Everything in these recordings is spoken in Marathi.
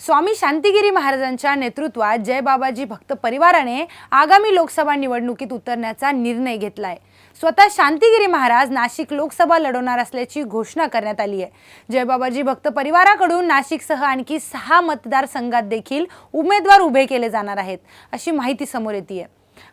स्वामी शांतिगिरी महाराजांच्या नेतृत्वात जय बाबाजी भक्त परिवाराने आगामी लोकसभा निवडणुकीत उतरण्याचा निर्णय घेतलाय. स्वतः शांतिगिरी महाराज नाशिक लोकसभा लढवणार असल्याची घोषणा करण्यात आली आहे. जय बाबाजी भक्त परिवाराकडून नाशिकसह आणखी सहा मतदारसंघात देखील उमेदवार उभे केले जाणार आहेत अशी माहिती समोर येते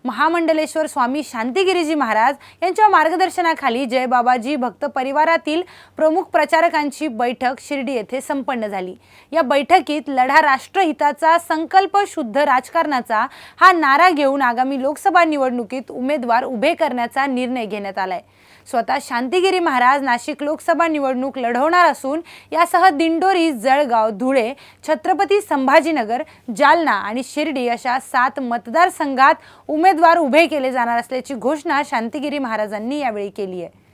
महामंडलेश्वर स्वामी शांतिगिरीजी महाराज यांच्या मार्गदर्शनाखाली जय बाबाजी भक्त परिवारातील प्रमुख प्रचारकांची बैठक शिर्डी येथे संपन्न झाली. या बैठकीत लढा राष्ट्रहिताचा संकल्प शुद्ध राजकारणाचा हा नारा घेऊन आगामी लोकसभा निवडणुकीत उमेदवार उभे करण्याचा निर्णय घेण्यात आलाय. स्वतः शांतिगिरी महाराज नाशिक लोकसभा निवडणूक लढवणार असून यासह दिंडोरी जळगाव धुळे छत्रपती संभाजीनगर जालना आणि शिर्डी अशा सात मतदारसंघात उमेदवार उभे केले जाणार असल्याची घोषणा शांतिगिरी महाराजांनी यावेळी केली आहे.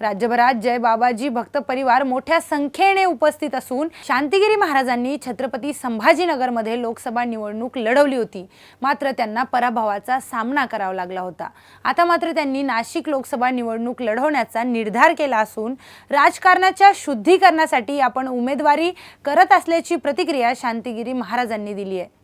राज्यभरात जय बाबाजी भक्त परिवार मोठ्या संख्येने उपस्थित असून शांतिगिरी महाराजांनी छत्रपती संभाजीनगरमध्ये लोकसभा निवडणूक लढवली होती. मात्र त्यांना पराभवाचा सामना करावा लागला होता. आता मात्र त्यांनी नाशिक लोकसभा निवडणूक लढवण्याचा निर्धार केला असून राजकारणाच्या शुद्धीकरणासाठी आपण उमेदवारी करत असल्याची प्रतिक्रिया शांतिगिरी महाराजांनी दिली आहे.